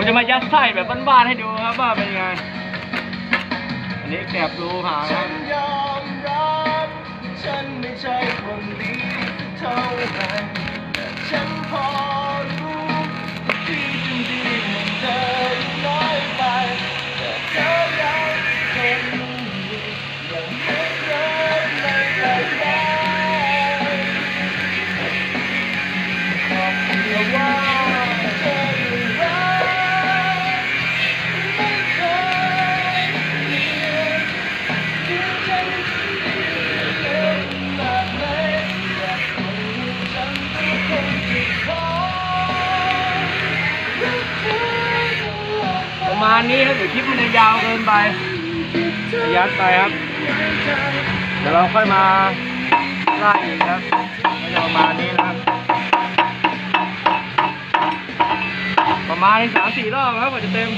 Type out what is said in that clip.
ผมจะมายัดไส้แบบบ้านๆให้ดูครับว่าเป็นยังไง อันนี้แกบรูหางครับฉันไม่ใช่คนดีเท่าไหร่แต่ฉันพอรู้ที่จริงดีมันเธอน้อยไปแต่เธอยังคงอยู่ยังเหมือนเดิมไม่เปลี่ยนแปลงขอบคุณว่า ประมาณนี้ครับเดี๋ยวคลิปมันจะยาวเกินไปยัดไปครับ เดี๋ยวเราค่อยมาไล่อีกครับก็จะประมาณนี้นะครับ ประมาณสามสี่รอบครับกว่าจะเต็ม